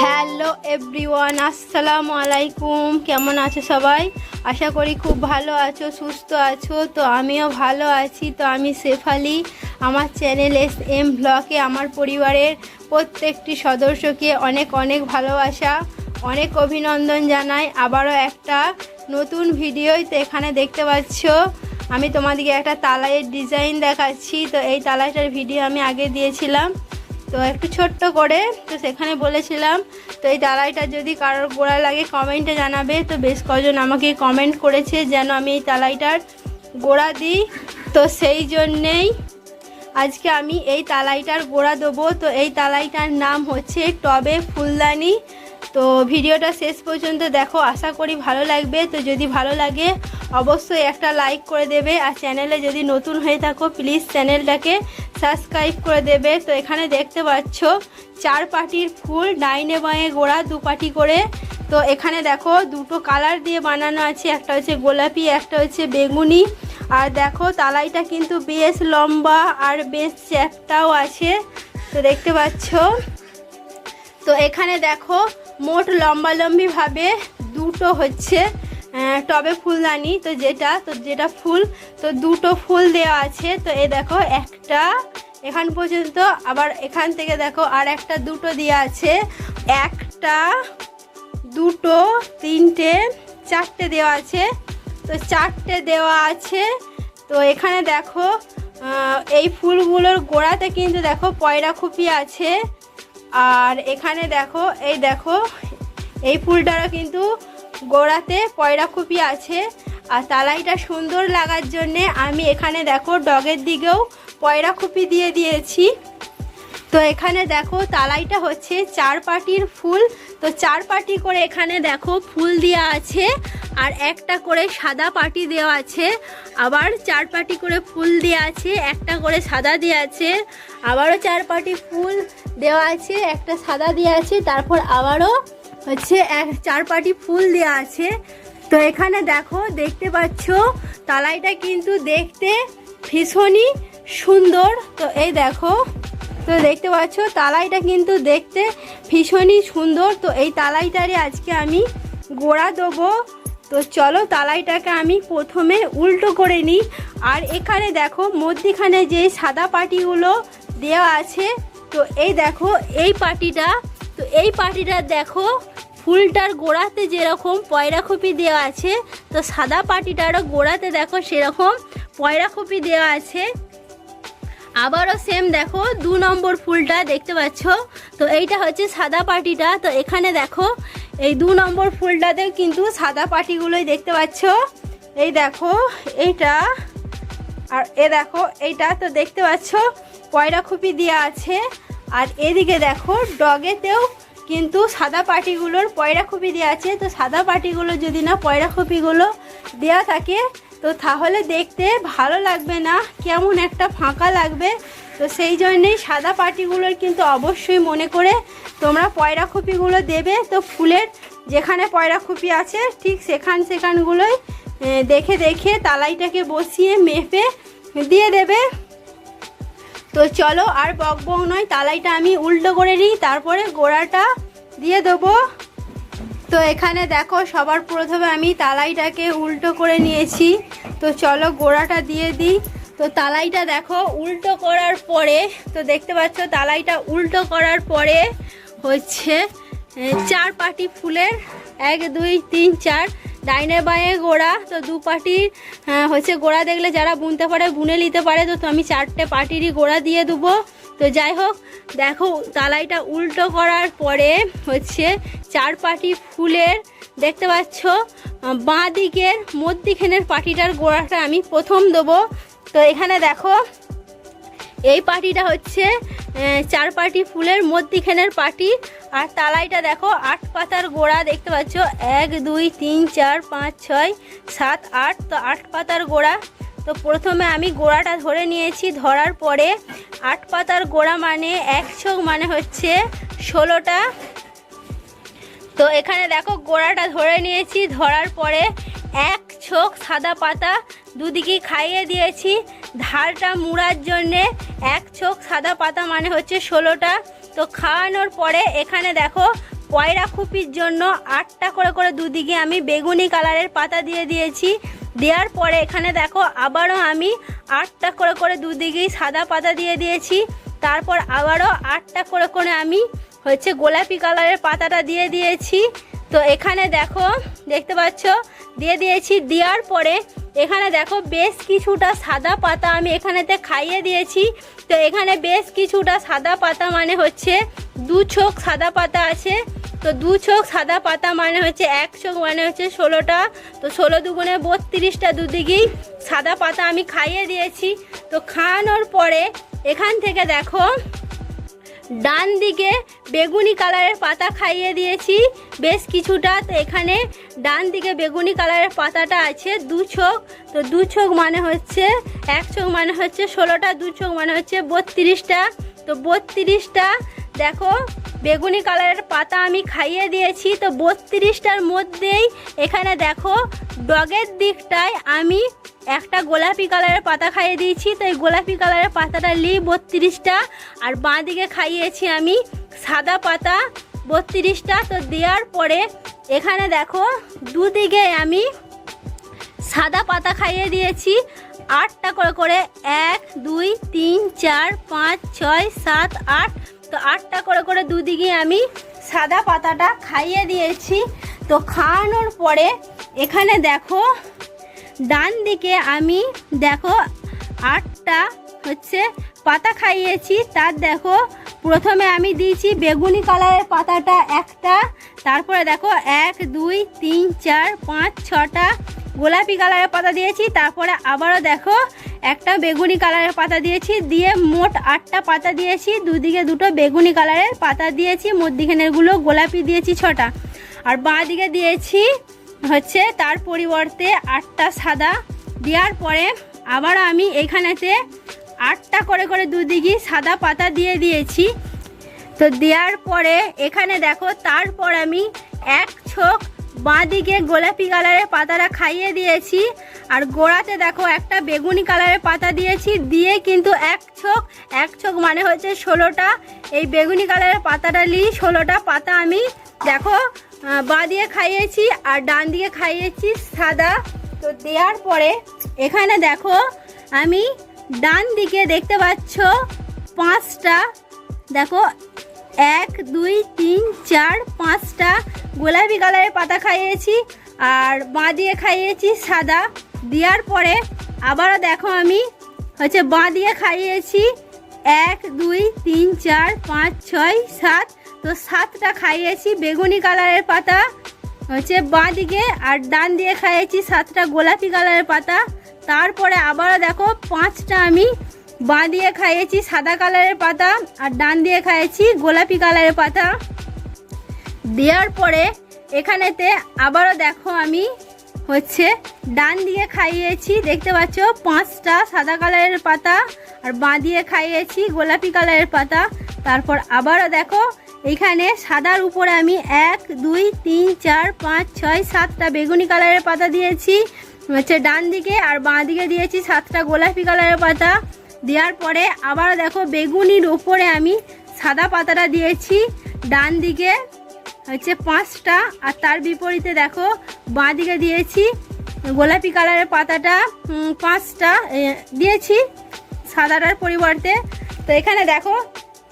Hello everyone, আসসালামু আলাইকুম। কেমন আছো সবাই? আশা করি খুব ভালো আছো, সুস্থ আছো। তো আমিও ভালো আছি। তো আমি শেফালি আমার চ্যানেল এস এম ব্লকে আমার পরিবারের প্রত্যেকটি সদস্যকে অনেক অনেক ভালোবাসা, অনেক অভিনন্দন জানাই। আবারও একটা নতুন ভিডিওই তো এখানে দেখতে পাচ্ছ। আমি তোমাদেরকে একটা তালাইয়ের ডিজাইন দেখাচ্ছি। তো এই তালাইটার ভিডিও আমি আগে দিয়েছিলাম। তো একটু ছোট্ট করে, তো সেখানে বলেছিলাম, তো এই তালাইটা যদি কারোর গোড়া লাগে কমেন্টে জানাবে। তো বেশ কজন আমাকে কমেন্ট করেছে যেন আমি এই তালাইটার গোড়া দিই। তো সেই জন্যেই আজকে আমি এই তালাইটার গোড়া দেবো। তো এই তালাইটার নাম হচ্ছে টবে ফুলদানি। তো ভিডিওটা শেষ পর্যন্ত দেখো, আশা করি ভালো লাগবে। তো যদি ভালো লাগে, অবশ্যই একটা লাইক করে দেবে। আর চ্যানেলে যদি নতুন হয়ে থাকো প্লিজ চ্যানেলটাকে সাবস্ক্রাইব করে দেবে। তো এখানে দেখতে পাচ্ছ, চার পাটির ফুল ডাইনে বাঁয়ে গোড়া, দু পাটি করে। তো এখানে দেখো, দুটো কালার দিয়ে বানানো আছে। একটা হচ্ছে গোলাপি, একটা হচ্ছে বেগুনি। আর দেখো, তালাইটা কিন্তু বেশ লম্বা আর বেশ চ্যাপটাও আছে। তো দেখতে পাচ্ছ তো এখানে দেখো মোট লম্বালম্বিভাবে দুটো হচ্ছে টবে ফুলদানি, তো যেটা তো যেটা ফুল, তো দুটো ফুল দেওয়া আছে। তো এ দেখো একটা, এখান পর্যন্ত, আবার এখান থেকে দেখো আর একটা দুটো দেওয়া আছে। একটা, দুটো, তিনটে, চারটে দেওয়া আছে। তো চারটে দেওয়া আছে। তো এখানে দেখো এই ফুলগুলোর গোড়াতে কিন্তু দেখো পয়রা খুপি আছে। আর এখানে দেখো, এই দেখো, এই ফুলটারও কিন্তু গোড়াতে পয়রা খুপি আছে। আর তালাইটা সুন্দর লাগার জন্যে আমি এখানে দেখো, ডগের দিকেও পয়রা খুপি দিয়ে দিয়েছি। তো এখানে দেখো, তালাইটা হচ্ছে চার পাটির ফুল। তো চার পাটি করে এখানে দেখো, ফুল দেওয়া আছে। আর একটা করে সাদা পাটি দেওয়া আছে। আবার চার পাটি করে ফুল দেওয়া আছে। একটা করে সাদা দেওয়া আছে। আবারও চার পাটি ফুল। দেওয়া আছে, একটা সাদা দেওয়া আছে, তারপর আবারও হচ্ছে এক চার পাটি ফুল দেওয়া আছে। তো এখানে দেখো, দেখতে পাচ্ছ, তালাইটা কিন্তু দেখতে ভীষণই সুন্দর। তো এই দেখো, তো দেখতে পাচ্ছ, তালাইটা কিন্তু দেখতে ভীষণই সুন্দর। তো এই তালাইটারে আজকে আমি গোড়া দেবো। তো চলো তালাইটাকে আমি প্রথমে উল্টো করে নিই। আর এখানে দেখো, মধ্যিখানে যে সাদা পাটিগুলো দেওয়া আছে তো এই দেখো, এই পাটিটা, তো এই পাটিটা দেখো, ফুলটার গোড়াতে যেরকম পয়রা খপি দেওয়া আছে, তো সাদা পাটিটারও গোড়াতে দেখো সেরকম পয়রা খপি দেওয়া আছে। আবারও সেম দেখো, দু নম্বর ফুলটা দেখতে পাচ্ছ? তো এইটা হচ্ছে সাদা পাটিটা, তো এখানে দেখো, এই দু নম্বর ফুলটাতে কিন্তু সাদা পাটিগুলোই দেখতে পাচ্ছ। এই দেখো, এইটা, আর এ দেখো, এইটা তো দেখতে পাচ্ছ। পয়রা খুপি দেওয়া আছে। আর এদিকে দেখো, ডগেতেও কিন্তু সাদা পাটিগুলোর পয়রা খুপি দেওয়া আছে। তো সাদা পাটিগুলো যদি না পয়রা খুপিগুলো দেওয়া থাকে, তো তাহলে দেখতে ভালো লাগবে না। কেমন একটা ফাঁকা লাগবে। তো সেই জন্যেই সাদা পাটিগুলোর কিন্তু অবশ্যই মনে করে তোমরা পয়রা খুপিগুলো দেবে। তো ফুলের যেখানে পয়রা খুপি আছে, ঠিক সেখান সেখানগুলোই দেখে দেখে তালাইটাকে বসিয়ে মেপে দিয়ে দেবে। তো চলো আর বক বক নয়, তালাইটা আমি উল্টো করে নিই, তারপরে গোড়াটা দিয়ে দেবো। তো এখানে দেখো সবার প্রথমে আমি তালাইটাকে উল্টো করে নিয়েছি। তো চলো গোড়াটা দিয়ে দিই। তো তালাইটা দেখো উল্টো করার পরে, তো দেখতে পাচ্ছ তালাইটা উল্টো করার পরে হচ্ছে চার পাটি ফুলের এক, দুই, তিন, চার। ডাইনে বাঁয়ে গোড়া, তো দু পাটির হচ্ছে গোড়া দেখলে যারা বুনতে পারে, বুনে নিতে পারে, তো তো আমি চারটে পাটিরই গোড়া দিয়ে দেবো। তো যাই হোক, দেখো, তালাইটা উল্টো করার পরে হচ্ছে চার পাটি ফুলের, দেখতে পাচ্ছ, বাঁ দিকের মধ্যিখানের পাটিটার গোড়াটা আমি প্রথম দেবো। তো এখানে দেখো এই পার্টিটা হচ্ছে চার পাটি ফুলের মধ্যিখানের পাটি আর তালাইটা দেখো, আট পাতার গোড়া দেখতে পাচ্ছ। এক, দুই, তিন, চার, পাঁচ, ছয়, সাত, আট। তো আট পাতার গোড়া। তো প্রথমে আমি গোড়াটা ধরে নিয়েছি, ধরার পরে আট পাতার গোড়া মানে এক মানে হচ্ছে ষোলোটা। তো এখানে দেখো গোড়াটা ধরে নিয়েছি, ধরার পরে এক ছোক সাদা পাতা দুদিকে খাইয়ে দিয়েছি। ধারটা মুড়ার জন্যে এক ছোক সাদা পাতা মানে হচ্ছে ষোলোটা। তো খাওয়ানোর পরে এখানে দেখো পয়রা খুপির জন্য আটটা করে করে দুদিকে আমি বেগুনি কালারের পাতা দিয়ে দিয়েছি। দেওয়ার পরে এখানে দেখো আবারও আমি আটটা করে করে দুদিকেই সাদা পাতা দিয়ে দিয়েছি। তারপর আবারও আটটা করে করে আমি হচ্ছে গোলাপি কালারের পাতাটা দিয়ে দিয়েছি। তো এখানে দেখো, দেখতে পাচ্ছ? দিয়ে দিয়েছি, দেওয়ার পরে এখানে দেখো বেশ কিছুটা সাদা পাতা আমি এখানেতে খাইয়ে দিয়েছি। তো এখানে বেশ কিছুটা সাদা পাতা মানে হচ্ছে দু চোখ সাদা পাতা আছে। তো দু চোখ সাদা পাতা মানে হচ্ছে এক চোখ মানে হচ্ছে ষোলোটা। তো ষোলো দুগুণে বত্রিশটা দুদিকেই সাদা পাতা আমি খাইয়ে দিয়েছি। তো খাওয়ানোর পরে এখান থেকে দেখো ডান দিকে বেগুনি কালারের পাতা খাইয়ে দিয়েছি। বেশ কিছুটা তো এখানে ডান দিকে বেগুনি কালারের পাতাটা আছে, দু চোখ। তো দু চোখ মানে হচ্ছে, এক চোখ মানে হচ্ছে ষোলোটা, দু চোখ মানে হচ্ছে বত্রিশটা। তো বত্রিশটা দেখো, বেগুনি কালারের পাতা আমি খাইয়ে দিয়েছি, তো বত্রিশটার মধ্যেই এখানে দেখো, ডগের দিকটায় আমি একটা গোলাপি কালারের পাতা খাইয়ে দিয়েছি, তো এই গোলাপি কালারের পাতাটা লি বত্রিশটা, আর বাঁ দিকে খাইয়েছি আমি সাদা পাতা বত্রিশটা, তো দেওয়ার পরে এখানে দেখো, দুদিকে আমি সাদা পাতা খাইয়ে দিয়েছি, আটটা করে করে এক, দুই, তিন, চার, পাঁচ, ছয়, সাত, আট তো আটটা করে করে দুদিকে আমি সাদা পাতাটা খাইয়ে দিয়েছি। তো খাওয়ানোর পরে এখানে দেখো, ডান দিকে আমি দেখো আটটা হচ্ছে পাতা খাইয়েছি। তার দেখো, প্রথমে আমি দিয়েছি বেগুনি কালারের পাতাটা একটা, তারপরে দেখো এক, দুই, তিন, চার, পাঁচ, ছটা গোলাপি কালারের পাতা দিয়েছি, তারপরে আবারও দেখো, একটা বেগুনি কালারের পাতা দিয়েছি, দিয়ে মোট আটটা পাতা দিয়েছি, দুদিকে দুটো বেগুনি কালারের পাতা দিয়েছি মধ্যিখানেরগুলো গোলাপি দিয়েছি ছটা। আর বাঁ দিকে দিয়েছি হচ্ছে তার পরিবর্তে আটটা সাদা, দেওয়ার পরে আবার আমি এইখানেতে আটটা করে করে দুদিকে সাদা পাতা দিয়ে দিয়েছি। তো দেওয়ার পরে এখানে দেখো, তারপর আমি এক ছোক বাঁ দিকে গোলাপি কালারের পাতাটা খাইয়ে দিয়েছি। আর গোড়াতে দেখো একটা বেগুনি কালারের পাতা দিয়েছি। দিয়ে কিন্তু এক ছোক এক ছোক মানে হচ্ছে ষোলোটা। এই বেগুনি কালারের পাতাটা নিয়ে ষোলোটা পাতা আমি দেখো বাঁ দিয়ে খাইয়েছি আর ডান দিকে খাইয়েছি সাদা। তো দেওয়ার পরে এখানে দেখো আমি ডান দিকে দেখতে পাচ্ছ পাঁচটা। দেখো এক, দুই, তিন, চার, পাঁচটা। গোলাপি কালারের পাতা খাইয়েছি আর বাঁ দিয়ে খাইয়েছি সাদা। দেওয়ার পরে আবারও দেখো আমি হচ্ছে বাঁ দিয়ে খাইয়েছি। এক, দুই, তিন, চার, পাঁচ, ছয়, সাত। তো সাতটা খাইয়েছি বেগুনি কালারের পাতা হচ্ছে বাঁ দিকে আর ডান দিয়ে খাইয়েছি সাতটা গোলাপি কালারের পাতা। তারপরে আবারও দেখো পাঁচটা আমি বাঁ দিয়ে খাইয়েছি সাদা কালারের পাতা আর ডান দিয়ে খাইয়েছি গোলাপি কালারের পাতা। দেওয়ার পরে এখানেতে আবারও দেখো আমি হচ্ছে ডান দিয়ে খাইয়েছি, দেখতে পাচ্ছ পাঁচটা সাদা কালারের পাতা আর বাঁ দিয়ে খাইয়েছি গোলাপি কালারের পাতা। তারপর আবারও দেখো এখানে সাদার উপরে আমি এক, দুই, তিন, চার, পাঁচ, ছয়, সাতটা বেগুনি কালারের পাতা দিয়েছি। হচ্ছে ডান দিকে আর বাঁ দিকে দিয়েছি সাতটা গোলাপি কালারের পাতা। দেওয়ার পরে আবার দেখো বেগুনির ওপরে আমি সাদা পাতাটা দিয়েছি, ডান দিকে হচ্ছে পাঁচটা আর তার বিপরীতে দেখো বাঁ দিকে দিয়েছি গোলাপি কালারের পাতাটা পাঁচটা দিয়েছি সাদাটার পরিবর্তে। তো এখানে দেখো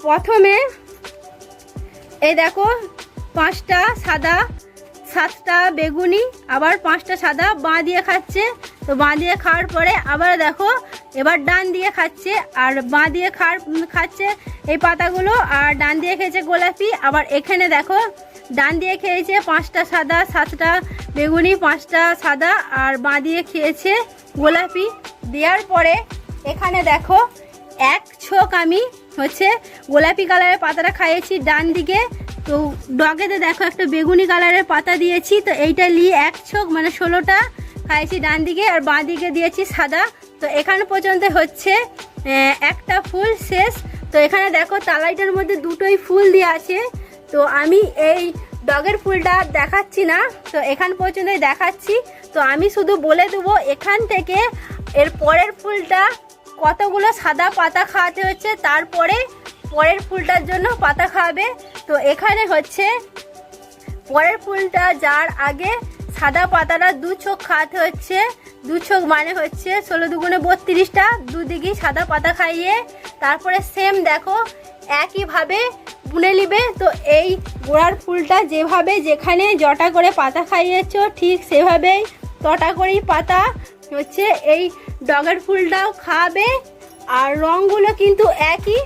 প্রথমে এই দেখো পাঁচটা সাদা, সাতটা বেগুনি, আবার পাঁচটা সাদা বাঁ দিয়ে খাচ্ছে। তো বাঁ দিয়ে খাওয়ার পরে আবার দেখো এবার ডান দিয়ে খাচ্ছে, আর বাঁ দিয়ে খাওয়ার খাচ্ছে এই পাতাগুলো, আর ডান দিয়ে খেয়েছে গোলাপি। আবার এখানে দেখো, ডান দিয়ে খেয়েছে পাঁচটা সাদা, সাতটা বেগুনি, পাঁচটা সাদা, আর বাঁ দিয়ে খেয়েছে গোলাপি। দেওয়ার পরে এখানে দেখো, এক ছোক আমি হচ্ছে গোলাপি কালারের পাতাটা খাইয়েছি ডান দিকে। তো ডগেতে দেখো একটা বেগুনি কালারের পাতা দিয়েছি, তো এইটা নিয়ে এক ছোক মানে ষোলোটা খাইয়েছি ডান দিকে, আর বাঁ দিকে দিয়েছি সাদা। তো এখানে পর্যন্ত হচ্ছে একটা ফুল শেষ। তো এখানে দেখো তালাইটার মধ্যে দুটোই ফুল দেওয়া আছে। তো আমি এই ডগের ফুলটা দেখাচ্ছি না, তো এখান পর্যন্তই দেখাচ্ছি। তো আমি শুধু বলে দেবো, এখান থেকে এর পরের ফুলটা কতগুলো সাদা পাতা খাওয়াতে হচ্ছে, তারপরে পরের ফুলটার জন্য পাতা খাওয়াবে। তো এখানে হচ্ছে পরের ফুলটা যার আগে সাদা পাতাটা দু চোখ খাওয়াতে হচ্ছে। দু চোখ মানে হচ্ছে ষোলো দুগুণে বত্রিশটা, দুদিকেই সাদা পাতা খাইয়ে, তারপরে সেম দেখো, একইভাবে বুনে নিবে। তো এই গোড়ার ফুলটা যেভাবে যেখানে জটা করে পাতা খাইয়েছ, ঠিক সেভাবেই তটা করেই পাতা হচ্ছে এই ডগের ফুলটাও খাবে। আর রঙগুলো কিন্তু একই।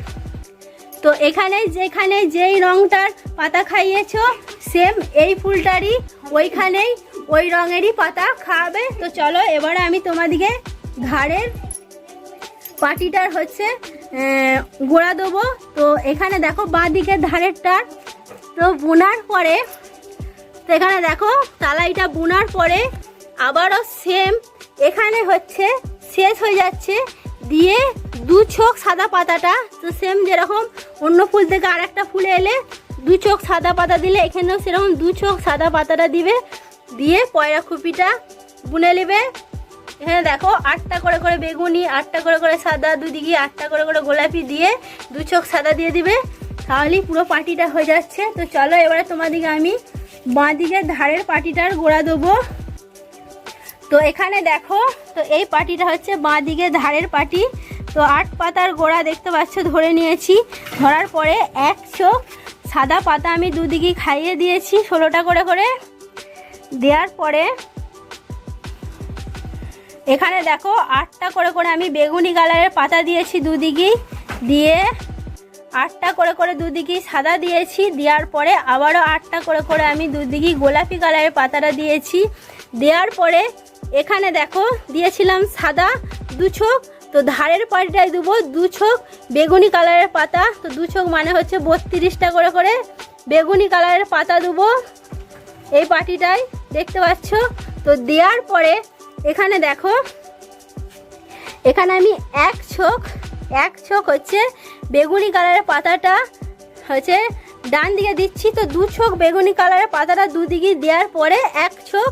তো এখানে যেখানে যেই রংটার পাতা খাইয়েছো সেম এই ফুলটারই ওইখানেই ওই রঙেরই পাতা খাওয়াবে তো চলো, এবারে আমি তোমাদিকে ঘাড়ের পাটিটার হচ্ছে গোড়া দেবো। তো এখানে দেখো বাঁ দিকের ধারেরটার তো বোনার পরে, তো এখানে দেখো, তালাইটা বোনার পরে আবারও সেম এখানে হচ্ছে শেষ হয়ে যাচ্ছে। দিয়ে দু চোখ সাদা পাতাটা, তো সেম যেরকম অন্য ফুল থেকে আর একটা ফুলে এলে দু চোখ সাদা পাতা দিলে এখানেও সেরকম দু চোখ সাদা পাতাটা দিবে। দিয়ে পয়রা খুপিটা বুনে নেবে। এখানে দেখো, আটটা করে করে বেগুনি, আটটা করে করে সাদা দুদিকে, আটটা করে করে গোলাপি দিয়ে দু চোখ সাদা দিয়ে দিবে। তাহলেই পুরো পাটিটা হয়ে যাচ্ছে। তো চলো এবারে তোমাদিকে আমি বাঁ দিকের ধারের পাটিটার গোড়া দেবো। তো এখানে দেখো, তো এই পাটিটা হচ্ছে বাঁ দিকে ধারের পাটি। তো আট পাতার গোড়া দেখতে পাচ্ছ, ধরে নিয়েছি। ধরার পরে এক চোখ সাদা পাতা আমি দুদিকে খাইয়ে দিয়েছি ষোলোটা করে করে। দেওয়ার পরে এখানে দেখো আটটা করে করে আমি বেগুনি কালারের পাতা দিয়েছি দুদিকেই। দিয়ে আটটা করে করে দুদিকেই সাদা দিয়েছি। দেওয়ার পরে আবারও আটটা করে করে আমি দুদিকেই গোলাপি কালারের পাতাটা দিয়েছি। দেওয়ার পরে এখানে দেখো দিয়েছিলাম সাদা দু চোখ তো ধারের পাটিটায় দেবো দু চোখ বেগুনি কালারের পাতা। তো দু চোখ মানে হচ্ছে বত্রিশটা করে করে বেগুনি কালারের পাতা দেবো। এই পাটিটায় দেখতে পাচ্ছ? তো দেওয়ার পরে এখানে দেখো, এখানে আমি এক চোখ এক চোখ হচ্ছে বেগুনি কালারের পাতাটা হচ্ছে ডান দিকে দিচ্ছি। তো দু চোখ বেগুনি কালারের পাতাটা দুদিকে দেওয়ার পরে এক চোখ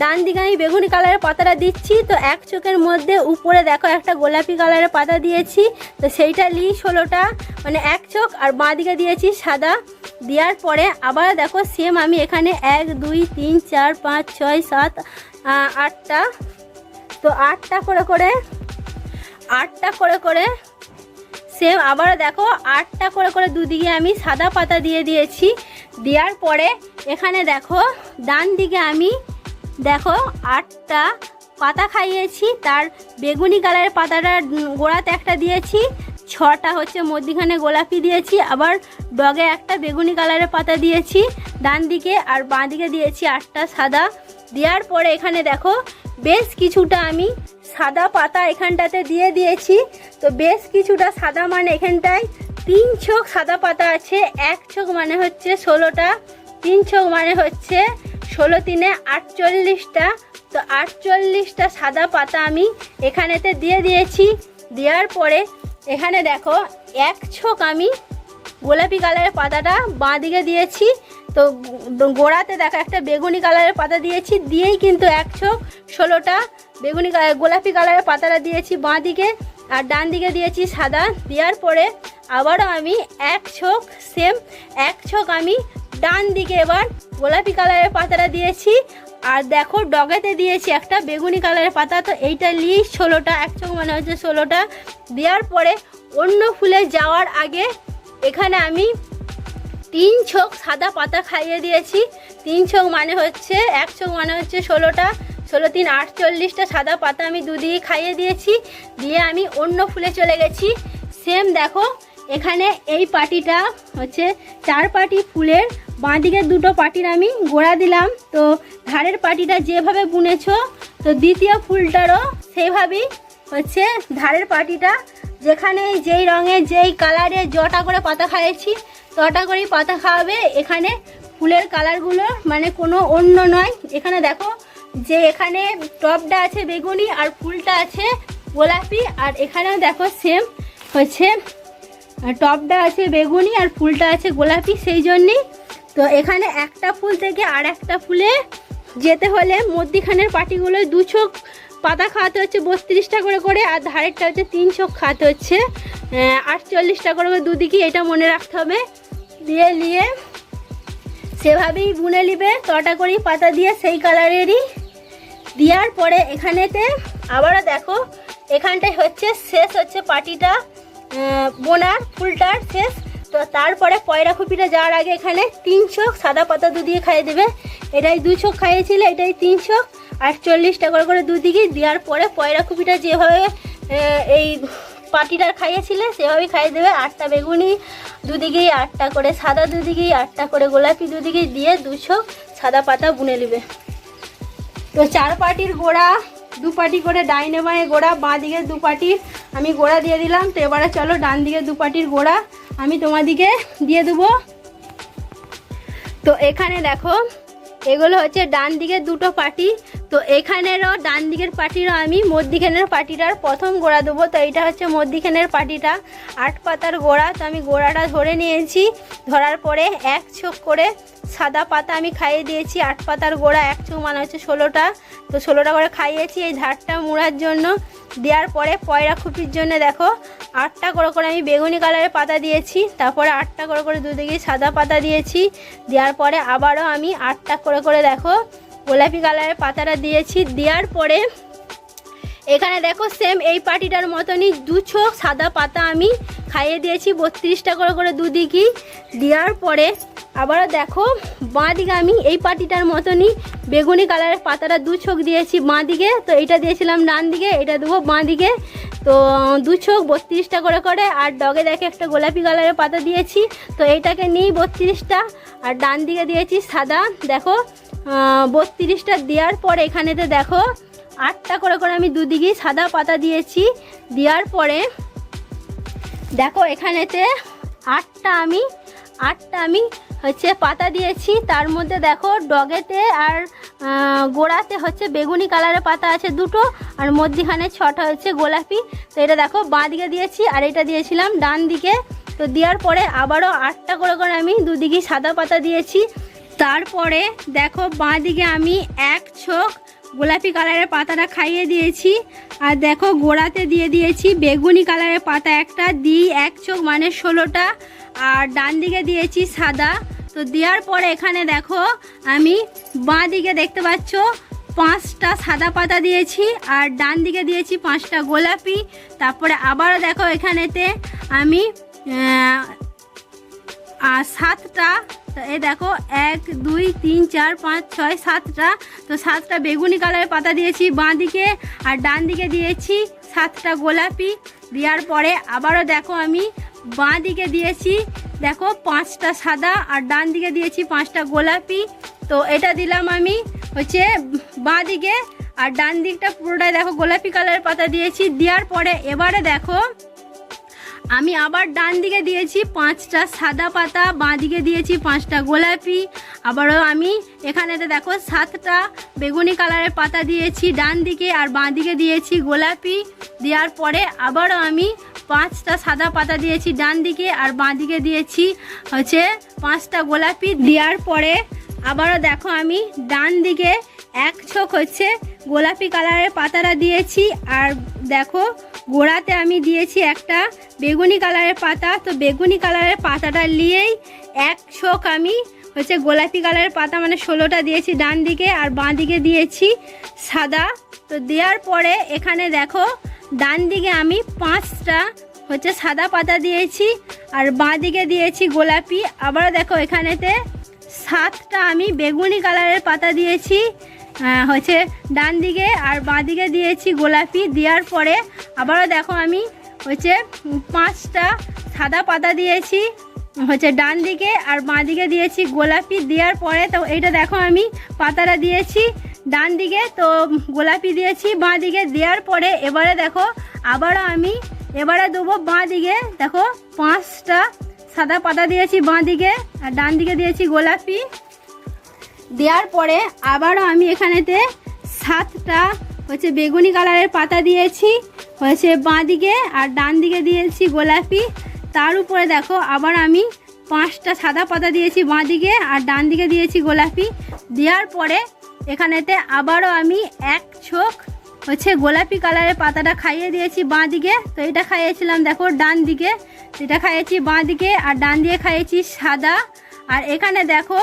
ডান দিকে আমি বেগুনি কালারের পাতাটা দিচ্ছি। তো এক চোখের মধ্যে উপরে দেখো একটা গোলাপি কালারের পাতা দিয়েছি। তো সেইটা লি ষোলোটা মানে এক চোখ আর বাঁ দিকে দিয়েছি সাদা দেওয়ার পরে আবার দেখো সেম আমি এখানে এক, দুই, তিন, চার, পাঁচ, ছয়, সাত আটটা। তো আটটা করে করে, আটটা করে করে সেম আবার দেখো, আটটা করে করে দুদিকে আমি সাদা পাতা দিয়ে দিয়েছি। দেওয়ার পরে এখানে দেখো, ডান দিকে আমি দেখো, আটটা পাতা খাইয়েছি। তার বেগুনি কালারের পাতাটা গোড়াতে একটা দিয়েছি। ছটা হচ্ছে মধ্যিখানে গোলাপি দিয়েছি, আবার ডগে একটা বেগুনি কালারের পাতা দিয়েছি ডান দিকে আর বাঁ দিকে দিয়েছি আটটা সাদা। দেওয়ার পরে এখানে দেখো, বেশ কিছুটা আমি সাদা পাতা এখানটাতে দিয়ে দিয়েছি। তো বেশ কিছুটা সাদা মানে এখানটায় তিন চোখ সাদা পাতা আছে, এক চোখ মানে হচ্ছে ষোলোটা, তিন চোখ মানে হচ্ছে ষোলো তিনে আটচল্লিশটা। তো আটচল্লিশটা সাদা পাতা আমি এখানেতে দিয়ে দিয়েছি। দেওয়ার পরে এখানে দেখো, এক ছোক আমি গোলাপি কালারের পাতাটা বাঁ দিকে দিয়েছি। তো গোড়াতে দেখো একটা বেগুনি কালারের পাতা দিয়েছি, দিয়েই কিন্তু এক চোখ ষোলোটা বেগুনি গোলাপি কালারের পাতাটা দিয়েছি বাঁ দিকে আর ডান দিকে দিয়েছি সাদা। দেওয়ার পরে আবারও আমি এক চোখ সেম এক চোখ আমি ডান দিকে এবার গোলাপি কালারের পাতাটা দিয়েছি। আর দেখো, ডগেতে দিয়েছি একটা বেগুনি কালারের পাতা, তো এইটা লিয়ে ষোলোটা, এক চোখ মানে হচ্ছে ষোলোটা। দেওয়ার পরে অন্য ফুলে যাওয়ার আগে এখানে আমি তিন ছোক সাদা পাতা খাইয়ে দিয়েছি। তিন ছোক মানে হচ্ছে, এক চোখ মানে হচ্ছে ষোলোটা, ষোলো তিন আটচল্লিশটা সাদা পাতা আমি দুদিকে খাইয়ে দিয়েছি। দিয়ে আমি অন্য ফুলে চলে গেছি। সেম দেখো এখানে এই পাটিটা হচ্ছে চার পাটি ফুলের বাঁ দিকের দুটো পাটির আমি গোড়া দিলাম। তো ধারের পাটিটা যেভাবে বুনেছ, তো দ্বিতীয় ফুলটারও সেইভাবেই হচ্ছে ধারের পাটিটা। যেখানে যেই রঙে যেই কালারে জটা করে পাতা খাইয়েছি, তটা করেই পাতা খাওয়াবে। এখানে ফুলের কালারগুলো মানে কোনো অন্য নয়। এখানে দেখো যে এখানে টপটা আছে বেগুনি আর ফুলটা আছে গোলাপি, আর এখানেও দেখো সেম হচ্ছে টপটা আছে বেগুনি আর ফুলটা আছে গোলাপি, সেই জন্যেই তো এখানে একটা ফুল থেকে আর একটা ফুলে যেতে হলে মধ্যিখানের পাটিগুলো দু চোখ পাতা খাওয়াতে হচ্ছে বত্রিশটা করে করে আর ধারেরটা হচ্ছে তিন তিনশো খাওয়াতে হচ্ছে। আটচল্লিশটা করে করে দুদিকে এটা মনে রাখতে হবে। দিয়ে নিয়ে সেভাবেই বুনে নিবে, তটা করেই পাতা দিয়ে সেই কালারেরই। দেওয়ার পরে এখানেতে আবারও দেখো, এখানটায় হচ্ছে, শেষ হচ্ছে পাটিটা। বোনার, ফুলটার শেষ। তো তারপরে পয়রা খুপিটা যাওয়ার আগে এখানে তিন চোখ সাদা পাতা দু দিয়ে খাইয়ে দেবে। এটাই দু চোখ খাইয়েছিল, এটাই তিন চোখ। আর চল্লিশটা করে করে দুদিকে দেওয়ার পরে পয়রা খুপিটা যেভাবে এই পাটিটার খাইয়েছিলে, সেভাবেই খাইয়ে দেবে। আটটা বেগুনি দুদিকেই আটটা করে সাদা দুদিকেই আটটা করে গোলাপি দুদিকেই দিয়ে দু চোখ সাদা পাতা বুনে নেবে। তো চার পাটির গোড়া দু পাটি করে ডাইনে বাঁয়ে গোড়া, বাঁ দিকে দু পাটির আমি গোড়া দিয়ে দিলাম, তো এবারে চলো ডান দিকে দু পাটির গোড়া। আমি তোমাদিকে দিয়ে দেবো। তো এখানে দেখো, এগুলো হচ্ছে ডান দিকে দুটো পাটি তো এখানেরও ডান দিকের পাটিরও আমি মধ্যিখানের পাটিটার প্রথম গোড়া দেবো। তো এটা হচ্ছে মধ্যিখানের পাটিটা, আট পাতার গোড়া। তো আমি গোড়াটা ধরে নিয়েছি, ধরার পরে এক ছোক করে সাদা পাতা আমি খাইয়ে দিয়েছি, আট পাতার গোড়া, এক চোখ মানে হচ্ছে ষোলোটা। তো ষোলোটা করে খাইয়েছি এই ধারটা মুড়ার জন্য। দেওয়ার পরে পয়রা খুপির জন্য দেখো, আটটা করে করে আমি বেগুনি কালারের পাতা দিয়েছি, তারপরে আটটা করে করে দুদিকে সাদা পাতা দিয়েছি। দেওয়ার পরে আবারও আমি আটটা করে করে দেখো গোলাপি কালারের পাতাটা দিয়েছি। দেওয়ার পরে এখানে দেখো সেম এই পাটিটার মতনই দু চোখ সাদা পাতা আমি খাইয়ে দিয়েছি বত্রিশটা করে করে দুদিকেই। দেওয়ার পরে আবারও দেখো বাঁ দিকে আমি এই পাটিটার মতনই বেগুনি কালারের পাতাটা দু চোখ দিয়েছি বাঁ দিকে তো এটা দিয়েছিলাম ডান দিকে এটা দেবো বাঁ দিকে তো দু চোখ বত্রিশটা করে করে আর ডগে দেখে একটা গোলাপি কালারের পাতা দিয়েছি। তো এইটাকে নিই বত্রিশটা আর ডান দিকে দিয়েছি সাদা। দেখো বত্রিশটা দেওয়ার পর এখানেতে দেখো, আটটা করে করে আমি দুদিকেই সাদা পাতা দিয়েছি। দেওয়ার পরে দেখো, এখানেতে আটটা আমি আটটা আমি হচ্ছে পাতা দিয়েছি। তার মধ্যে দেখো, ডগেতে আর গোড়াতে হচ্ছে বেগুনি কালারের পাতা আছে দুটো, আর মধ্যিখানে ছটা হচ্ছে গোলাপি। তো এটা দেখো, বাঁ দিকে দিয়েছি আর এটা দিয়েছিলাম ডান দিকে। তো দেওয়ার পরে আবারও আটটা করে করে আমি দুদিকেই সাদা পাতা দিয়েছি। তারপরে দেখো বাঁ দিকে আমি এক ছোক গোলাপি কালারের পাতাটা খাইয়ে দিয়েছি। আর দেখো গোড়াতে দিয়ে দিয়েছি বেগুনি কালারের পাতা একটা দিই এক চোখ মানে ষোলোটা, আর ডান দিকে দিয়েছি সাদা। তো দেওয়ার পরে এখানে দেখো আমি বাঁ দিকে দেখতে পাচ্ছ পাঁচটা সাদা পাতা দিয়েছি, আর ডান দিকে দিয়েছি পাঁচটা গোলাপি। তারপরে আবারও দেখো এখানেতে আমি সাতটা তো এই দেখো, এক, দুই, তিন, চার, পাঁচ, ছয়, সাতটা। তো সাতটা বেগুনি কালারের পাতা দিয়েছি বাঁ দিকে আর ডান দিকে দিয়েছি সাতটা গোলাপি। দেওয়ার পরে আবারও দেখো আমি বাঁ দিকে দিয়েছি, দেখো পাঁচটা সাদা আর ডান দিকে দিয়েছি পাঁচটা গোলাপি। তো এটা দিলাম আমি হচ্ছে বাঁ দিকে আর ডান দিকটা পুরোটাই দেখো গোলাপি কালারের পাতা দিয়েছি। দেওয়ার পরে এবারে দেখো আমি আবার ডান দিকে দিয়েছি পাঁচটা সাদা পাতা, বাঁ দিকে দিয়েছি পাঁচটা গোলাপি। আবারও আমি এখানেতে দেখো সাতটা বেগুনি কালারের পাতা দিয়েছি, ডান দিকে আর বাঁ দিকে দিয়েছি গোলাপি। দেওয়ার পরে আবারও আমি পাঁচটা সাদা পাতা দিয়েছি ডান দিকে আর বাঁ দিকে দিয়েছি হচ্ছে পাঁচটা গোলাপি। দেওয়ার পরে আবারও দেখো আমি ডান দিকে এক ছোক হচ্ছে গোলাপি কালারের পাতাটা দিয়েছি আর দেখো গোড়াতে আমি দিয়েছি একটা বেগুনি কালারের পাতা। তো বেগুনি কালারের পাতাটা নিয়েই এক ছোক আমি হচ্ছে গোলাপি কালারের পাতা মানে ষোলোটা দিয়েছি ডান দিকে আর বাঁ দিকে দিয়েছি সাদা। তো দেওয়ার পরে এখানে দেখো ডান দিকে আমি পাঁচটা হচ্ছে সাদা পাতা দিয়েছি আর বাঁ দিকে দিয়েছি গোলাপি। আবার দেখো এখানেতে সাতটা আমি বেগুনি কালারের পাতা দিয়েছি। হচ্ছে ডান দিকে আর বাঁ দিকে দিয়েছি গোলাপি। দেওয়ার পরে আবারও দেখো আমি হচ্ছে পাঁচটা সাদা পাতা দিয়েছি হচ্ছে ডান দিকে আর বাঁ দিকে দিয়েছি গোলাপি। দেওয়ার পরে তো এইটা দেখো আমি পাতাটা দিয়েছি ডান দিকে তো গোলাপি দিয়েছি বাঁ দিকে দেওয়ার পরে এবারে দেখো আবারও আমি এবারে দেবো বাঁ দিকে দেখো পাঁচটা সাদা পাতা দিয়েছি বাঁ দিকে আর ডান দিকে দিয়েছি গোলাপি। দেওয়ার পরে আবারও আমি এখানেতে সাতটা হচ্ছে বেগুনি কালারের পাতা দিয়েছি, হচ্ছে বাঁ দিকে আর ডান দিকে দিয়েছি গোলাপি। তার উপরে দেখো, আবার আমি পাঁচটা সাদা পাতা দিয়েছি বাঁ দিকে আর ডান দিকে দিয়েছি গোলাপি। দেওয়ার পরে এখানেতে আবারও আমি এক ছোক হচ্ছে গোলাপি কালারের পাতাটা খাইয়ে দিয়েছি বাঁ দিকে তো এটা খাইয়েছিলাম দেখো ডান দিকে এটা খাইয়েছি বাঁ দিকে আর ডান দিয়ে খাইয়েছি সাদা। আর এখানে দেখো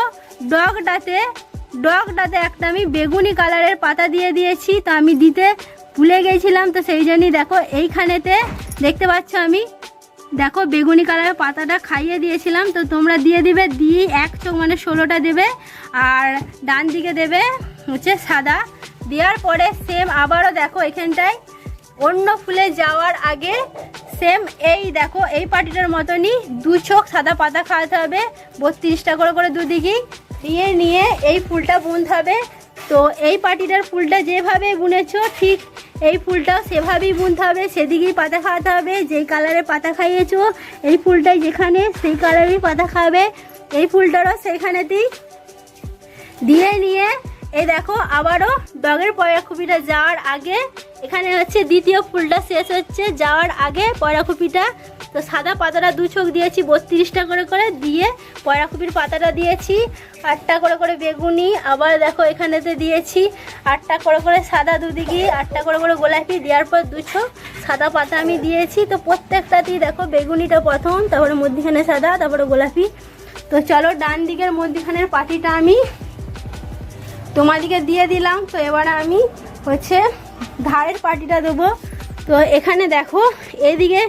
ডগটাতে ডগটাতে একটা আমি বেগুনি কালারের পাতা দিয়ে দিয়েছি, তো আমি দিতে ভুলে গেছিলাম, তো সেই জন্যই দেখো এইখানেতে দেখতে পাচ্ছ আমি, দেখো বেগুনি কালারের পাতাটা খাইয়ে দিয়েছিলাম, তো তোমরা দিয়ে দিবে দিয়ে এক চোখ মানে ষোলোটা দেবে, আর ডান দিকে দেবে হচ্ছে সাদা, দেওয়ার পরে সেম আবারও দেখো এখানটায় অন্য ফুলে যাওয়ার আগে সেম এই দেখো, এই পাটিটার মতনই দু চোখ সাদা পাতা খাওয়াতে হবে, বত্রিশটা করে করে দুদিকেই দিয়ে নিয়ে এই ফুলটা বুনতে হবে। তো এই পাটিটার ফুলটা যেভাবে বুনেছো, ঠিক এই ফুলটাও সেভাবেই বুনতে হবে। সেদিকেই পাতা খাওয়াতে হবে, যেই কালারের পাতা খাইয়েছ, এই ফুলটাই যেখানে, সেই কালারেরই পাতা খাবে। এই ফুলটারও সেইখানেতেই। দিয়ে, নিয়ে, এই দেখো, আবারও ডগের পয়রাখুপিটা যাওয়ার আগে, এখানে হচ্ছে দ্বিতীয় ফুলটা শেষ হচ্ছে, যাওয়ার আগে পয়রাখুপিটা তো সাদা পাতাটা দু চোখ দিয়েছি, বত্রিশটা করে করে দিয়ে পয়রাখুপির পাতাটা দিয়েছি, আটটা করে করে বেগুনি, আবার দেখো এখানেতে দিয়েছি আটটা করে করে সাদা দুদিকে, আটটা করে করে গোলাপি দেওয়ার পর দু চোখ সাদা পাতা আমি দিয়েছি। তো প্রত্যেকটাতেই দেখো বেগুনিটা প্রথম, তারপরে মধ্যিখানে সাদা, তারপরে গোলাপি। তো চলো ডান দিকের মধ্যিখানের পাটিটা আমি তোমাদিকে দিয়ে দিলাম। তো এবার আমি হচ্ছে ধারের পাটিটা দেবো। তো এখানে দেখো, এদিকে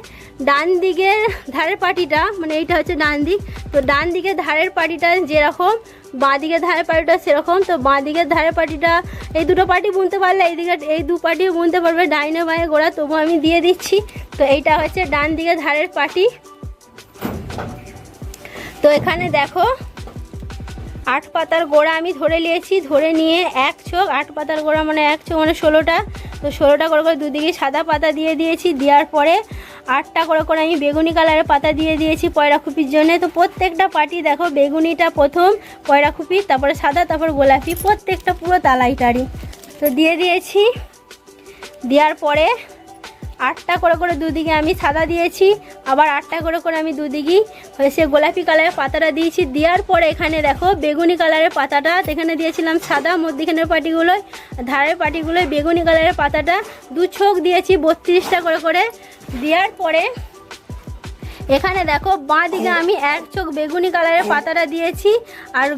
ডান দিকের ধারের পাটিটা মানে এইটা হচ্ছে ডান দিক, তো ডান দিকের ধারের পাটিটা যেরকম, বাঁ দিকের ধারের পাটিটা সেরকম, তো বাঁ দিকের ধারের পাটিটা, এই দুটো পাটি বুনতে পারলে এই দিকে এই দু পাটিও বুনতে পারবে ডাইনে বাঁয়ে গোড়া তবু আমি দিয়ে দিচ্ছি। তো এইটা হচ্ছে ডান দিকের ধারের পাটি। তো এখানে দেখো আট পাতার গোড়া আমি ধরে নিয়েছি, ধরে নিয়ে এক চোখ আট পাতার গোড়া মানে এক চোখ মানে ষোলোটা। তো ষোলোটা করে করে দুদিকে সাদা পাতা দিয়ে দিয়েছি, দেওয়ার পরে আটটা করে করে আমি বেগুনি কালারের পাতা দিয়ে দিয়েছি পয়রাখুপির জন্য। তো প্রত্যেকটা পাটি দেখো, বেগুনিটা প্রথম, পয়রাখুপি, তারপরে সাদা, তারপর গোলাপি, প্রত্যেকটা পুরো তালাইটারি। তো দিয়ে দিয়েছি, দেওয়ার পরে আটটা করে করে দুদিকে আমি সাদা দিয়েছি, আবার আটটা করে করে আমি দুদিকেই হয়েছে গোলাপি কালারের পাতাটা দিয়েছি। দেওয়ার পরে এখানে দেখো বেগুনি কালারের পাতাটা এখানে দিয়েছিলাম সাদা মধ্যিখানের পাটিগুলোয়, ধারের পাটিগুলোয় বেগুনি কালারের পাতাটা। দু চোখ দিয়েছি বত্রিশটা করে করে। দেওয়ার পরে এখানে দেখো বাঁ দিকে আমি এক চোখ বেগুনি কালারের পাতাটা দিয়েছি, আর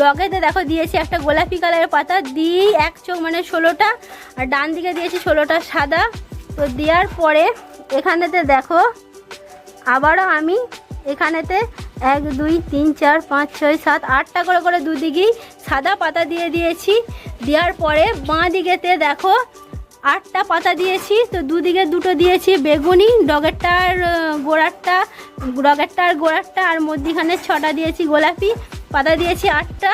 ডগেতে দেখো দিয়েছি একটা গোলাপি কালারের পাতা, দিয়েই এক চোখ মানে ষোলোটা, আর ডান দিকে দিয়েছি ষোলোটা সাদা। তো দেওয়ার পরে এখানেতে দেখো আবারও আমি এখানেতে এক দুই তিন চার পাঁচ ছয় সাত আটটা করে করে দুদিকেই সাদা পাতা দিয়ে দিয়েছি। দেওয়ার পরে বাঁ দিকেতে দেখো আটটা পাতা দিয়েছি। তো দুদিকে দুটো দিয়েছি বেগুনি ডগেরটার আহ, গোড়ারটা ডগেরটার গোড়ারটা আর মধ্যিখানে ছটা দিয়েছি গোলাপি। পাতা দিয়েছি আটটা।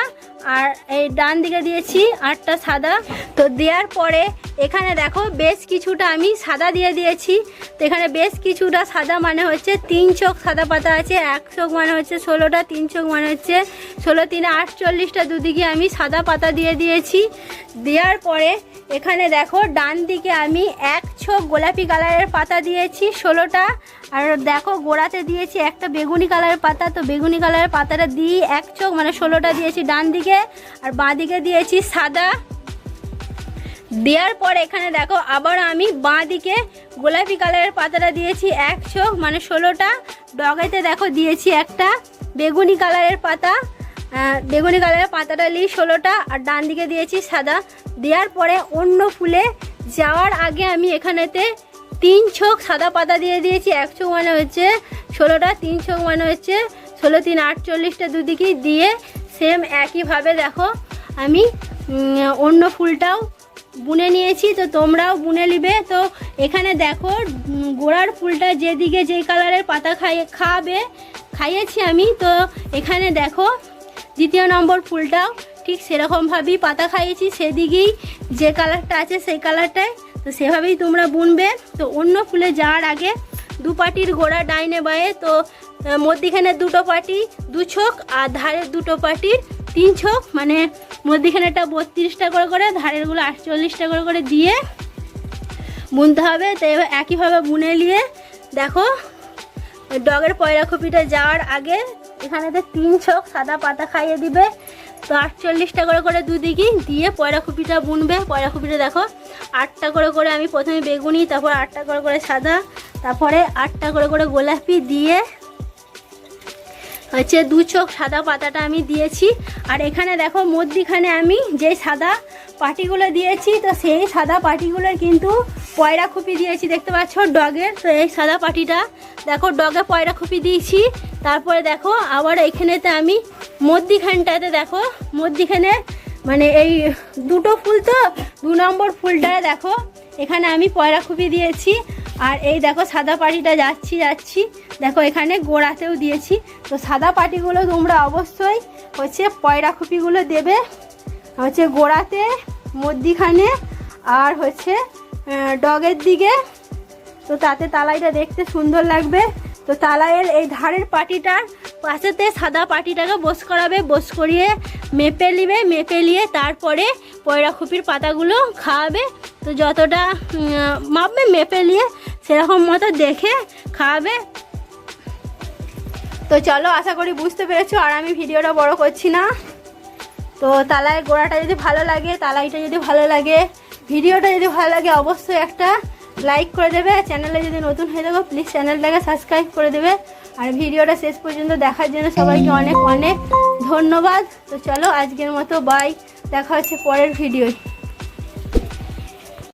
আর এই ডান দিকে দিয়েছি আটটা সাদা। তো দেওয়ার পরে এখানে দেখো বেশ কিছুটা আমি সাদা দিয়ে দিয়েছি। তো এখানে বেশ কিছুটা সাদা মানে হচ্ছে তিন চোখ সাদা পাতা আছে, এক চোখ মানে হচ্ছে ষোলোটা, তিন চোখ মানে হচ্ছে ষোলো, তিনে, আটচল্লিশটা দুদিকে আমি সাদা পাতা দিয়ে দিয়েছি। দেওয়ার পরে এখানে দেখো, ডান দিকে আমি এক ছোক গোলাপি কালারের পাতা দিয়েছি ষোলোটা। আর দেখো, গোড়াতে দিয়েছি একটা বেগুনি কালারের পাতা। তো বেগুনি কালারের পাতাটা দিই এক চোখ মানে ষোলোটা দিয়েছি ডান দিকে। আর বাঁ দিকে দিয়েছি সাদা। দেওয়ার পর এখানে দেখো, আবার আমি বাঁ দিকে গোলাপি কালারের পাতাটা দিয়েছি এক চোখ মানে ষোলোটা। ডগাইতে দেখো, দিয়েছি একটা বেগুনি কালারের পাতা। বেগুনি কালারের পাতাটা নিই ষোলোটা আর ডান দিকে দিয়েছি সাদা। দেওয়ার পরে অন্য ফুলে যাওয়ার আগে আমি এখানেতে তিন চোখ সাদা পাতা দিয়ে দিয়েছি, এক চোখ মানে হচ্ছে ষোলোটা, তিন ছোক মানে হচ্ছে ষোলো, তিন, আটচল্লিশটা দুদিকেই দিয়ে সেম একইভাবে দেখো, আমি অন্য ফুলটাও বুনে নিয়েছি, তো তোমরাও বুনে নিবে। তো এখানে দেখো গোড়ার ফুলটা যেদিকে যেই কালারের পাতা খাইয়ে খাবে, খাইয়েছি আমি, তো এখানে দেখো দ্বিতীয় নম্বর ফুলটাও ঠিক সেরকমভাবেই পাতা খাইয়েছি, সেদিকেই যে কালারটা আছে সেই কালারটাই তো সেভাবেই তোমরা বুনবে। তো অন্য ফুলে যাওয়ার আগে দু পাটির গোড়া ডাইনে বায়ে, তো মধ্যিখানে দুটো পাটি, দু ছোক আর ধারের দুটো পাটির তিন ছোক। মানে মধ্যিখানেটা বত্রিশটা করে করে, ধারেরগুলো আটচল্লিশটা করে করে দিয়ে বুনতে হবে। তো এবার একইভাবে বুনে নিয়ে দেখো ডগের পয়লা কপিটা যাওয়ার আগে এখানেতে তিন ছক সাদা পাতা খাইয়ে দিবে, তো আটচল্লিশটা করে করে দুদিকে দিয়ে পয়লা খুপিটা বুনবে। পয়লা খুপিটা দেখো, আটটা করে করে আমি প্রথমে বেগুনি, তারপর আটটা করে করে সাদা, তারপরে আটটা করে করে গোলাপি দিয়ে হচ্ছে দু চোখ সাদা পাতাটা আমি দিয়েছি। আর এখানে দেখো মধ্যিখানে আমি যে সাদা পাটিগুলো দিয়েছি, তো সেই সাদা পাটিগুলোর কিন্তু পয়রা খুপি দিয়েছি, দেখতে পাচ্ছ ডগের তো এই সাদা পাটিটা, দেখো ডগে পয়রা খুপি দিয়েছি। তারপরে দেখো আবার এইখানেতে আমি মধ্যিখানটাতে দেখো, মধ্যিখানে মানে এই দুটো ফুল তো, দু নম্বর ফুলটা দেখো, এখানে আমি পয়রা খুপি দিয়েছি। আর এই দেখো সাদা পাটিটা যাচ্ছি যাচ্ছি। দেখো এখানে গোড়াতেও দিয়েছি। তো সাদা পাটিগুলো তোমরা অবশ্যই হচ্ছে পয়রা খুপিগুলো দেবে। হচ্ছে গোড়াতে, মধ্যিখানে আর হচ্ছে ডগের দিকে। তো তাতে তালাইটা দেখতে সুন্দর লাগবে। তো তালাইয়ের এই ধারের পাটিটার পাশেতে সাদা পাটিটাকে বস করাবে, বস করিয়ে মেপে নিবে, মেপে নিয়ে তারপরে পয়রা খুপির পাতাগুলো খাওয়াবে। তো যতটা মাপবে, মেপে নিয়ে সেরকম মতো দেখে খাওয়াবে। তো চলো, আশা করি বুঝতে পেরেছ, আর আমি ভিডিওটা বড় করছি না। তো তালাইয়ের গোড়াটা যদি ভালো লাগে, তালাইটা যদি ভালো লাগে, ভিডিওটা যদি ভালো লাগে, অবশ্যই একটা লাইক করে দেবে। চ্যানেলে যদি নতুন হয়ে থাকো প্লিজ চ্যানেলটাকে সাবস্ক্রাইব করে দেবে। আর ভিডিওটা শেষ পর্যন্ত দেখার জন্য সবাইকে অনেক অনেক ধন্যবাদ। তো চলো, আজকের মতো বাই দেখা হচ্ছে পরের ভিডিওয়।